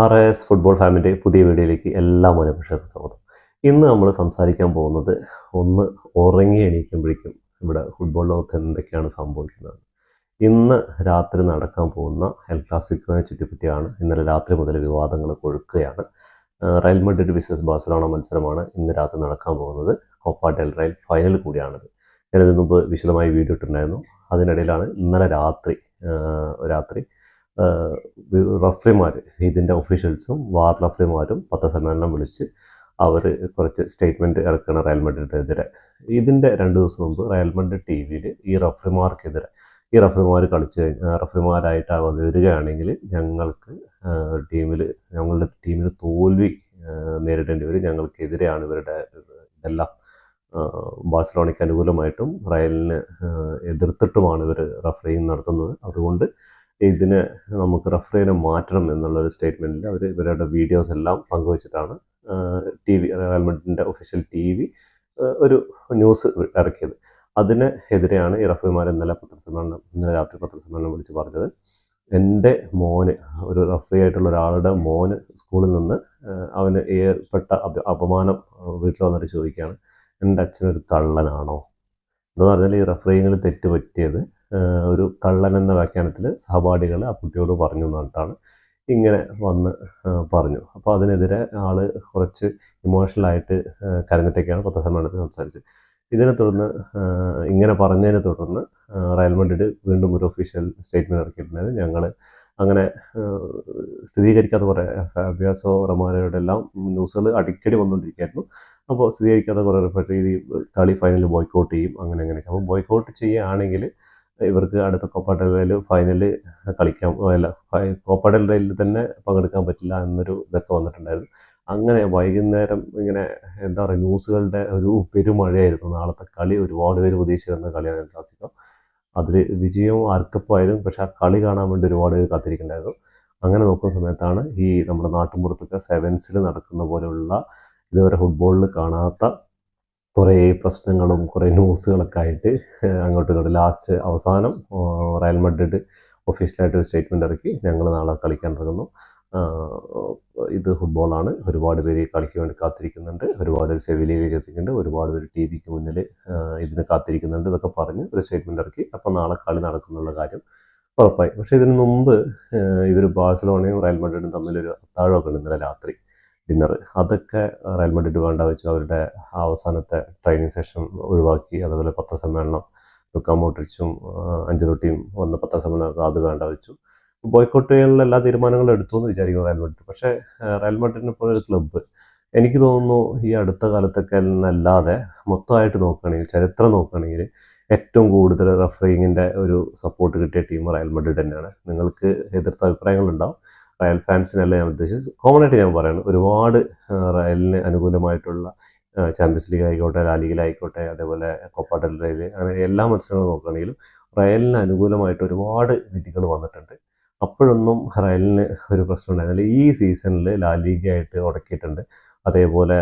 R S football ഫാമിന്റെ പുതിയ വീഡിയോയിലേക്ക് എല്ലാ മനഃപക്ഷർക്കും സ്വാഗതം. ഇന്ന് നമ്മൾ സംസാരിക്കാൻ പോകുന്നത് ഒന്ന് ഉറങ്ങി എണീക്കുമ്പോഴേക്കും ഇവിടെ ഫുട്ബോൾ ലോകത്ത് എന്തൊക്കെയാണ് സംഭവിക്കുന്നത്. ഇന്ന് രാത്രി നടക്കാൻ പോകുന്ന എൽ ക്ലാസിക്കോനെ ചുറ്റിപ്പറ്റിയാണ് ഇന്നലെ രാത്രി മുതൽ വിവാദങ്ങൾ കൊഴുക്കുകയാണ്. റയൽ മഡ്രിഡ് ബിസിനസ് ബാഴ്സലോണ മത്സരമാണ് ഇന്ന് രാത്രി നടക്കാൻ പോകുന്നത്. കോപ്പ ഡെൽ റയൽ ഫൈനൽ കൂടിയാണിത്. ഞാനിത് മുമ്പ് വിശദമായി വീഡിയോ ഇട്ടിട്ടുണ്ടായിരുന്നു. അതിനിടയിലാണ് ഇന്നലെ രാത്രി രാത്രി റഫറിമാർ ഇതിന്റെ ഒഫീഷ്യൽസും വാർ റഫറിമാരും പത്രസമ്മേളനം വിളിച്ച് അവർ കുറച്ച് സ്റ്റേറ്റ്മെന്റ് ഇറക്കണം റയൽ മഡ്രിഡിനെതിരെ. ഇതിന്റെ രണ്ട് ദിവസം മുമ്പ് റയൽ മഡ്രിഡ് ടി വിയിൽ ഈ റഫറിമാർക്കെതിരെ ഈ റഫറിമാർ കളിച്ച് കഴിഞ്ഞ റഫറിമാരായിട്ട് അവർ വരികയാണെങ്കിൽ ഞങ്ങൾക്ക് ടീമിൽ ഞങ്ങളുടെ ടീമിന് തോൽവി നേരിടേണ്ടി വരും. ഞങ്ങൾക്കെതിരെയാണ് ഇവരുടെ ഇതെല്ലാം ബാഴ്സലോണയ്ക്ക് അനുകൂലമായിട്ടും റയലിന് എതിർത്തിട്ടുമാണ് ഇവർ റഫറിങ് നടത്തുന്നത്. അതുകൊണ്ട് ഇതിന് നമുക്ക് റഫറിനെ മാറ്റണം എന്നുള്ളൊരു സ്റ്റേറ്റ്മെന്റിൽ അവർ ഇവരുടെ വീഡിയോസ് എല്ലാം പങ്കുവച്ചിട്ടാണ് T V Real official T V ഒരു ന്യൂസ് ഇറക്കിയത്. അതിന് എതിരെയാണ് ഈ റഫറിമാർ ഇന്നലെ പത്രസമ്മേളനം ഇന്നലെ രാത്രി പത്രസമ്മേളനം വിളിച്ച് പറഞ്ഞത്. എന്റെ മോന് ഒരു റഫറി ആയിട്ടുള്ള ഒരാളുടെ മോന് സ്കൂളിൽ നിന്ന് അവന് ഏർപ്പെട്ട അപമാനം വീട്ടിൽ വന്നിട്ട് ചോദിക്കുകയാണ് എന്റെ അച്ഛനൊരു കള്ളനാണോ? എന്ന് പറഞ്ഞാൽ ഈ റഫറിങ്ങിൽ തെറ്റ് പറ്റിയത് ഒരു കള്ളൻ എന്ന വ്യാഖ്യാനത്തിൽ സഹപാഠികൾ ആ കുട്ടിയോട് പറഞ്ഞു എന്നിട്ടാണ് ഇങ്ങനെ വന്ന് പറഞ്ഞു. അപ്പോൾ അതിനെതിരെ ആൾ കുറച്ച് ഇമോഷണലായിട്ട് കരഞ്ഞിട്ടൊക്കെയാണ് പത്രസമ്മേളനത്തിൽ സംസാരിച്ചത്. ഇതിനെ തുടർന്ന് ഇങ്ങനെ പറഞ്ഞതിനെ തുടർന്ന് റയൽ മഡ്രിഡ് വീണ്ടും ഒരു ഒഫീഷ്യൽ സ്റ്റേറ്റ്മെന്റ് ഇറക്കിയിട്ടുണ്ടായത് ഞങ്ങൾ അങ്ങനെ സ്ഥിരീകരിക്കാത്ത കുറേ അഭ്യാസോ റൊമാനോയുടെ എല്ലാം ന്യൂസുകൾ അടിക്കടി വന്നുകൊണ്ടിരിക്കുകയായിരുന്നു അപ്പോൾ സ്ഥിരീകരിക്കാത്ത കുറേ റിപ്പോർട്ട് ഈ കളി ഫൈനൽ ബോയ്ക്കൗട്ട് ചെയ്യും അങ്ങനെ അങ്ങനെയൊക്കെ അപ്പോൾ ബോയ്ക്കൗട്ട് ചെയ്യുകയാണെങ്കിൽ ഇവർക്ക് അടുത്ത കോപ്പ ഡെൽ റേയിൽ കളിക്കാൻ അല്ല കോപ്പ തന്നെ പങ്കെടുക്കാൻ പറ്റില്ല എന്നൊരു ഇതൊക്കെ വന്നിട്ടുണ്ടായിരുന്നു. അങ്ങനെ വൈകുന്നേരം ഇങ്ങനെ എന്താ പറയുക ന്യൂസുകളുടെ ഒരു പെരുമഴയായിരുന്നു. നാളത്തെ കളി ഒരുപാട് പേര് പ്രതീക്ഷിച്ചിരുന്ന കളിയാണ് ക്ലാസിക്കോ അതിൽ വിജയവും ആർക്കപ്പായാലും പക്ഷെ ആ കളി കാണാൻ വേണ്ടി ഒരുപാട് പേര് കാത്തിരിക്കുന്നുണ്ടായിരുന്നു. അങ്ങനെ നോക്കുന്ന സമയത്താണ് ഈ നമ്മുടെ നാട്ടുമ്പുറത്തൊക്കെ സെവൻസിൽ നടക്കുന്ന പോലെയുള്ള ഇതുവരെ ഫുട്ബോളിൽ കാണാത്ത കുറേ പ്രശ്നങ്ങളും കുറേ ന്യൂസുകളൊക്കെ ആയിട്ട് അങ്ങോട്ടും ഇങ്ങോട്ട് ലാസ്റ്റ് അവസാനം റയൽ മഡ്രിഡ് ഒഫീഷ്യലായിട്ട് ഒരു സ്റ്റേറ്റ്മെന്റ് ഇറക്കി. ഞങ്ങൾ നാളെ കളിക്കാൻ ഇറങ്ങുന്നു. ഇത് ഫുട്ബോളാണ് ഒരുപാട് പേര് കളിക്ക് വേണ്ടി കാത്തിരിക്കുന്നുണ്ട്. ഒരുപാട് പേര് സെവിലിയിലേക്ക് എത്തിക്കുന്നുണ്ട് ഒരുപാട് പേര് ടി വിക്ക് മുന്നിൽ ഇതിന് കാത്തിരിക്കുന്നുണ്ട് ഇതൊക്കെ പറഞ്ഞ് ഒരു സ്റ്റേറ്റ്മെന്റ് ഇറക്കി. അപ്പോൾ നാളെ കളി നടക്കുന്നുള്ള കാര്യം ഉറപ്പായി. പക്ഷേ ഇതിനു മുമ്പ് ഇവർ ബാഴ്സലോണയും റയൽ മഡ്രിഡും തമ്മിലൊരു അത്താഴമൊക്കെ ഉണ്ട് ഇന്നലെ രാത്രി. ഡിന്നർ അതൊക്കെ റയൽ മഡ്രിഡ് വേണ്ട വെച്ചു അവരുടെ അവസാനത്തെ ട്രെയിനിങ് സെഷൻ ഒഴിവാക്കി അതുപോലെ പത്രസമ്മേളനം ലുക്കാ മോട്രിച്ചും അഞ്ചലോട്ടിയും വന്ന പത്രസമ്മേളനം അത് വേണ്ട വെച്ചു. ബോയ്ക്കോട്ട് ചെയ്യാനുള്ള എല്ലാ തീരുമാനങ്ങളും എടുത്തു എന്ന് വിചാരിക്കുന്നു റയൽ മഡ്രിഡ് പക്ഷേ റയൽ മഡ്രിഡിനെ പോലെ ഒരു ക്ലബ്ബ് എനിക്ക് തോന്നുന്നു ഈ അടുത്ത കാലത്തൊക്കെ എന്നല്ലാതെ മൊത്തമായിട്ട് നോക്കുകയാണെങ്കിൽ ചരിത്രം നോക്കുകയാണെങ്കിൽ ഏറ്റവും കൂടുതൽ റഫറിങ്ങിന്റെ ഒരു സപ്പോർട്ട് കിട്ടിയ ടീം റയൽ മഡ്രിഡ് തന്നെയാണ്. നിങ്ങൾക്ക് എതിർത്ത അഭിപ്രായങ്ങളുണ്ടാവും. റയൽ ഫാൻസിനല്ല ഞാൻ ഉദ്ദേശിച്ചത്? കോമൺ ആയിട്ട് ഞാൻ പറയുന്നത് ഒരുപാട് റയലിന് അനുകൂലമായിട്ടുള്ള ചാമ്പ്യൻസ് ലീഗ് ആയിക്കോട്ടെ ലാ ലീഗിലായിക്കോട്ടെ അതേപോലെ കൊപ്പ ഡെൽ റെയിൽ അങ്ങനെ എല്ലാ മത്സരങ്ങളും നോക്കുകയാണെങ്കിലും റയലിന് അനുകൂലമായിട്ട് ഒരുപാട് വിധികൾ വന്നിട്ടുണ്ട്. അപ്പോഴൊന്നും റയലിന് ഒരു പ്രശ്നം ഉണ്ടായിരുന്നില്ല. ഈ സീസണിൽ ലാ ലീഗയായിട്ട് ഉടക്കിയിട്ടുണ്ട്. അതേപോലെ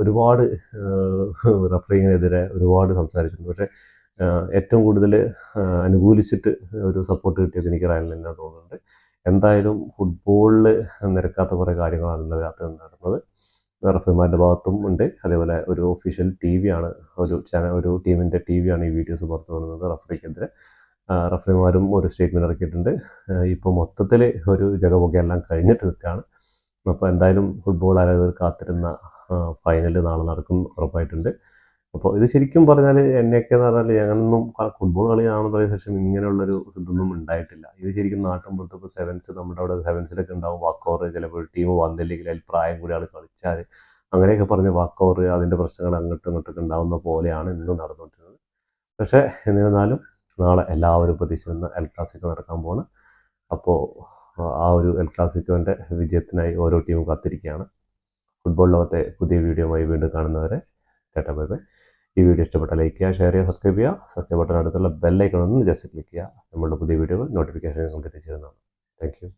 ഒരുപാട് റഫറിങ്ങിനെതിരെ ഒരുപാട് സംസാരിച്ചിട്ടുണ്ട്. പക്ഷേ ഏറ്റവും കൂടുതൽ അനുകൂലിച്ചിട്ട് ഒരു സപ്പോർട്ട് കിട്ടിയത് എനിക്ക് റയലിന് തന്നെ തോന്നുന്നുണ്ട്. എന്തായാലും ഫുട്ബോളിൽ നിരക്കാത്ത കുറേ കാര്യങ്ങളാണ് രാത്രി നടന്നത്. റഫറിമാരുടെ ഭാഗത്തും ഉണ്ട്. അതേപോലെ ഒരു ഒഫീഷ്യൽ ടി വി ആണ്. ഒരു ചാനൽ ഒരു ടീമിന്റെ ടി വി ആണ് ഈ വീഡിയോസ് പുറത്തു വരുന്നത് റഫറിക്കെതിരെ. റഫറിമാരും ഒരു സ്റ്റേറ്റ്മെന്റ് ഇറക്കിയിട്ടുണ്ട്. ഇപ്പോൾ മൊത്തത്തിൽ ഒരു ജഗപൊക്കെയെല്ലാം കഴിഞ്ഞിട്ട് നിൽക്കുകയാണ്. അപ്പോൾ എന്തായാലും ഫുട്ബോൾ ആരാധകർ കാത്തിരുന്ന ഫൈനൽ നാളെ നടക്കും ഉറപ്പായിട്ടുണ്ട്. അപ്പോൾ ഇത് ശരിക്കും പറഞ്ഞാൽ എന്നെയൊക്കെ എന്ന് പറഞ്ഞാൽ ഞങ്ങളൊന്നും ഫുട്ബോൾ കളി കാണുന്ന ശേഷം ഇങ്ങനെയുള്ളൊരു ഇതൊന്നും ഉണ്ടായിട്ടില്ല. ഇത് ശരിക്കും നാട്ടിൻ പുറത്തിപ്പോൾ സെവൻസ് നമ്മുടെ അവിടെ സെവൻസിലൊക്കെ ഉണ്ടാവും. വാക്കോർ ചിലപ്പോൾ ടീം വന്നില്ലെങ്കിൽ അതിൽ പ്രായം കൂടി ആൾ കളിച്ചാൽ അങ്ങനെയൊക്കെ പറഞ്ഞ് വാക്കോർ അതിന്റെ പ്രശ്നങ്ങൾ അങ്ങോട്ടും ഇങ്ങോട്ടൊക്കെ ഉണ്ടാവുന്ന പോലെയാണ് ഇന്ന് നടന്നുകൊണ്ടിരുന്നത്. പക്ഷേ എന്നിരുന്നാലും നാളെ എല്ലാവരും പ്രതീക്ഷിക്കുന്ന എൽ ക്ലാസിക്ക് നടക്കാൻ പോണ്. അപ്പോൾ ആ ഒരു എൽ ക്ലാസിക്കോന്റെ വിജയത്തിനായി ഓരോ ടീമും കാത്തിരിക്കുകയാണ്. ഫുട്ബോൾ ലോകത്തെ പുതിയ വീഡിയോയുമായി വീണ്ടും കാണുന്നവരെ. ചേട്ടാ ബൈ ബൈ. ഈ വീഡിയോ ഇഷ്ടപ്പെട്ടാൽ ലൈക്ക് ചെയ്യുക ഷെയർ ചെയ്യുക സബ്സ്ക്രൈബ് ചെയ്യുക. സബ്സ്ക്രൈബ് ബട്ടൺ അടുത്തുള്ള ബെല്ലൈക്കൺ ഒന്ന് ജസ്റ്റ് ക്ലിക്ക് ചെയ്യുക. നമ്മളുടെ പുതിയ വീഡിയോകൾ നോട്ടിഫിക്കേഷൻ നിങ്ങൾക്ക് എത്തിച്ചേരുന്നതാണ്. Thank you